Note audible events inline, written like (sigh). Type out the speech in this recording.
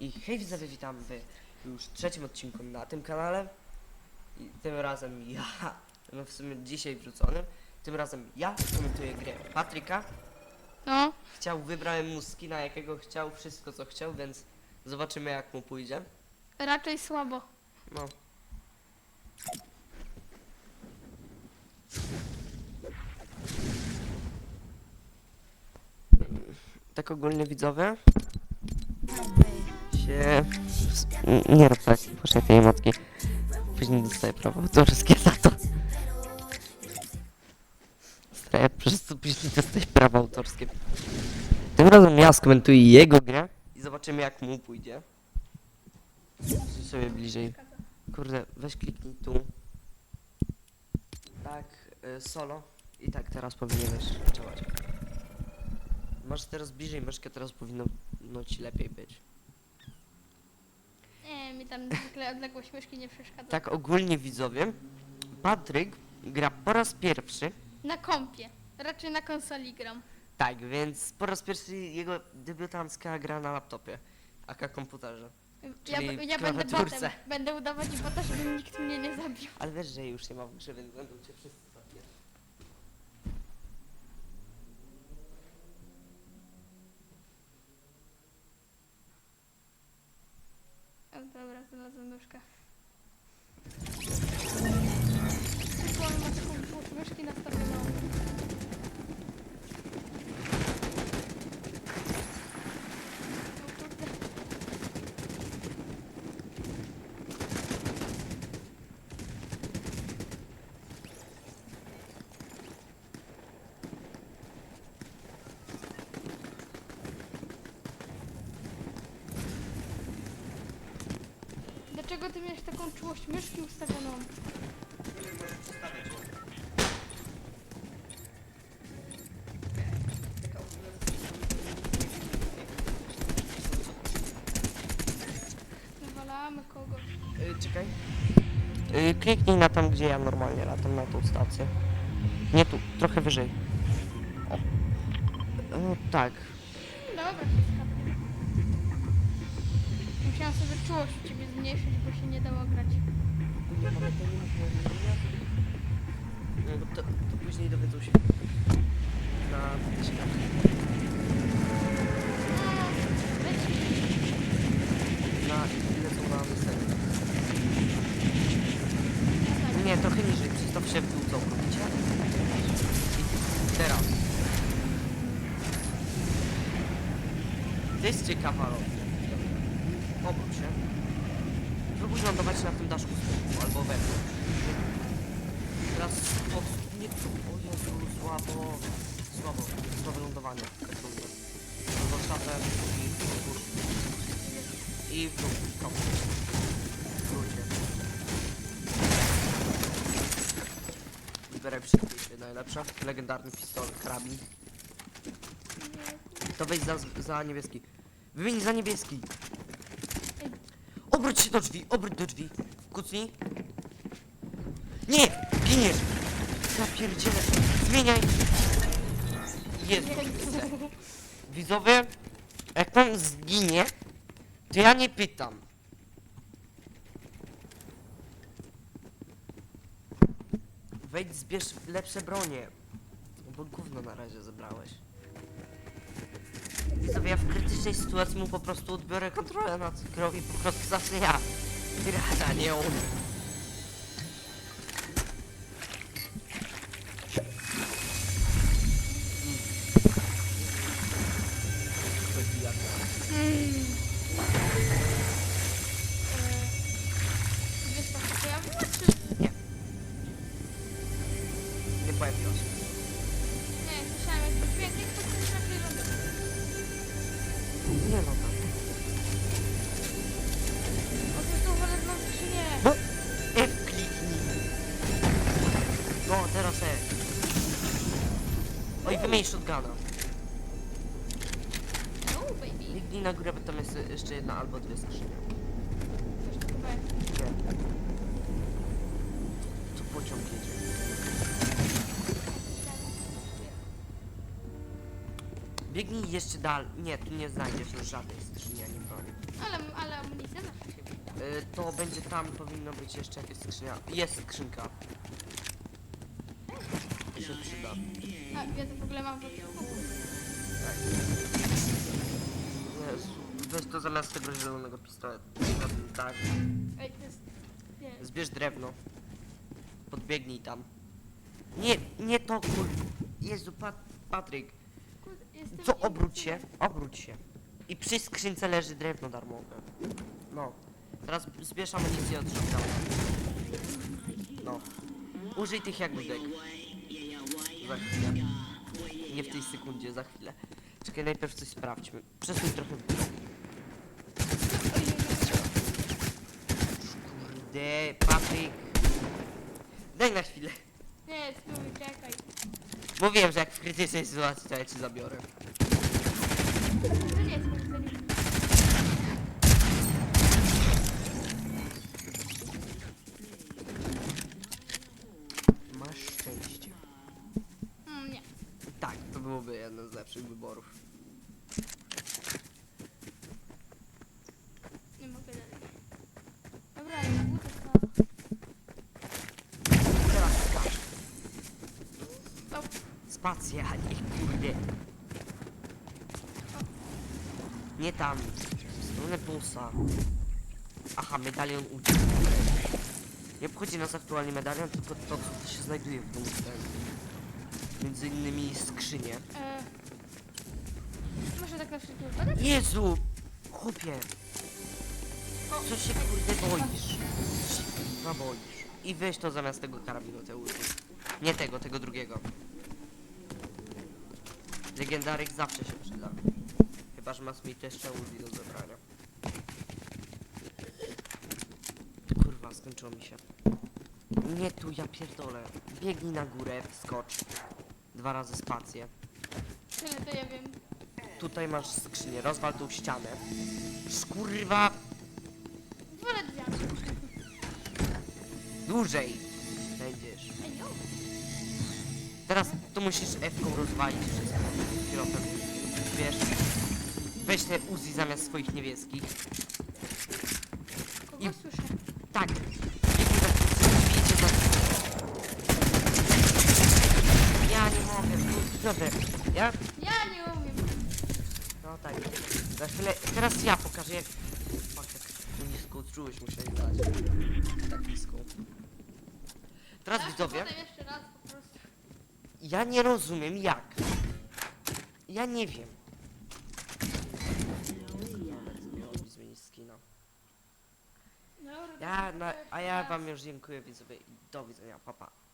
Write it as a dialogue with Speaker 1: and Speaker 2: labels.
Speaker 1: I hej widzowie, witam w już trzecim odcinku na tym kanale. I tym razem ja, (laughs) no w sumie dzisiaj wrzuconym, tym razem ja komentuję grę Patryka.
Speaker 2: No,
Speaker 1: Chciał, wybrałem mu skina jakiego chciał, wszystko co chciał, więc zobaczymy jak mu pójdzie.
Speaker 2: raczej słabo.
Speaker 1: No. Tak ogólnie widzowie. Nie rób tak, proszę tej. Później dostaję prawo autorskie za to. Staję, przez później dostaję prawo autorskie. Tym razem ja skomentuję jego grę i zobaczymy jak mu pójdzie. Zrób sobie bliżej. Kurde, weź kliknij tu. Tak, y, solo. I tak teraz powinieneś działać. Masz teraz bliżej myszkę, teraz powinno no, ci lepiej być.
Speaker 2: Tam zwykle odległość myszki nie przeszkadza.
Speaker 1: Tak ogólnie widzowie, Patryk gra po raz pierwszy.
Speaker 2: Na kompie. Raczej na konsoli gram.
Speaker 1: Tak, więc po raz pierwszy jego debiutancka gra na laptopie, aka komputerze.
Speaker 2: Ja,
Speaker 1: Czyli
Speaker 2: b- ja będę
Speaker 1: klawiaturce.
Speaker 2: botem. Będę udawać bota, żeby nikt mnie nie zabił.
Speaker 1: Ale wiesz, że już nie ma w grze, więc będą cię wszyscy
Speaker 2: O, dobra, znalazłem myszkę. Nastawioną. O kurde. Dlaczego ty miałeś taką czułość myszki ustawioną? Nawalamy kogoś.
Speaker 1: Y, czekaj. Y, kliknij na tam, gdzie ja normalnie latam, na tą stację. Nie tu, trochę wyżej. O. O, tak.
Speaker 2: Dobra, się skapnie. Musiałam sobie czułość u ciebie zmniejszyć,
Speaker 1: No, to, to później dowiedzą się. Na. Na na. Nie, trochę niżej, przystaw się w teraz. Jest ciekawa rola. Obróć się. Próbuj lądować na tym daszku albo wewnątrz. Teraz pod... nie tu. O Jezu, słabo. Słabo. Słabe lądowanie. Szafem i w górę. I w dół. Wrócie. Wybieraj przepisy najlepsze. Legendarny pistolet, karabin. To wejdź za, za niebieski. Wymień za niebieski. Obróć się do drzwi, obróć do drzwi. Kucnij. Nie! Giniesz! Ja pierdzielę. Zmieniaj. Jezu. Widzowie, jak pan zginie, to ja nie pytam. Wejdź, zbierz lepsze bronie. Bo gówno na razie zebrałeś. Widzowie, ja w krytycznej sytuacji mu po prostu odbiorę kontrolę nad grą i po prostu zacznę ja. Grać, a nie. Teraz E. Oj, wymień shotguna.
Speaker 2: No, baby.
Speaker 1: Kliknij na górę, bo tam jest jeszcze jedna albo dwie skrzynie.
Speaker 2: Coś tu chyba jest.
Speaker 1: Nie. Tu pociąg jedzie. Biegnij jeszcze dalej. Nie, tu nie znajdziesz już żadnej skrzyni ani broni.
Speaker 2: Ale,
Speaker 1: Y, to będzie tam, powinno być jeszcze jakaś skrzynia. Jest skrzynka. To się przyda.
Speaker 2: A, ja to w ogóle mam w.
Speaker 1: Tak. Jezu. Weź to zamiast tego zielonego pistoletu. Tak.
Speaker 2: Ej, to jest... Nie.
Speaker 1: Zbierz drewno. Podbiegnij tam. Nie, nie to kur... Jezu, Pat Patryk.
Speaker 2: Kurde, jestem
Speaker 1: Co, obróć się, obróć się. I przy skrzynce leży drewno darmowe. No. Teraz zbierz amunicję od shotguna. No. Użyj tych jagódek. Za chwilę. Nie w tej sekundzie, za chwilę. Czekaj, najpierw coś sprawdźmy. Przesuń trochę w górę. Kurde, Patryk. Daj na chwilę.
Speaker 2: Nie, spróbuj, czekaj.
Speaker 1: Mówiłem, że jak w krytycznej sytuacji, to ja cię zabiorę.
Speaker 2: To nie jest
Speaker 1: To byłoby jeden z lepszych wyborów.
Speaker 2: Nie mogę dalej. Dobra, ale buty to...
Speaker 1: Teraz skacz.
Speaker 2: Stop.
Speaker 1: Spacja, nie kurde. Nie tam. W stronę bossa. Aha, medalion uciekł. Nie obchodzi nas aktualnie medalion, tylko to, co się znajduje w ten. Między innymi skrzynie.
Speaker 2: E... Może tak na wszelki wypadek?
Speaker 1: Jezu! Chłopie! Co się kurde boisz? Co się kurwa boisz? I weź to zamiast tego karabinu, te uzy. Nie tego, tego drugiego. Legendaryk zawsze się przyda. Chyba, że masz mi jeszcze uzi do zabrania. Kurwa, skończyło mi się. Nie tu, ja pierdolę. Biegnij na górę, skocz. Dwa razy spację.
Speaker 2: Tyle to ja wiem.
Speaker 1: Tutaj masz skrzynię, rozwal tą ścianę. Skurwa,
Speaker 2: Wolę
Speaker 1: dłużej będziesz.
Speaker 2: Ej, no.
Speaker 1: Teraz tu musisz F-ką rozwalić wszystko. Pilotem. Wiesz, weź te Uzi zamiast swoich niebieskich.
Speaker 2: Kogo
Speaker 1: I-
Speaker 2: słyszę?
Speaker 1: Tak. Biegnij za bijcie za... Ja nie dobrze. Ja?
Speaker 2: Ja nie umiem.
Speaker 1: No tak. Za chwilę, teraz ja pokażę jak... Fuck, jak nisko czułeś, musiałeś dać. Tak nisko. Teraz widzowie...
Speaker 2: Potem jeszcze raz po prostu.
Speaker 1: Ja nie rozumiem jak. Ja nie wiem. Miało mi zmienić skina.
Speaker 2: Dobra,
Speaker 1: Ja,
Speaker 2: to
Speaker 1: na, a ja wam już dziękuję widzowie i do widzenia, papa. Pa.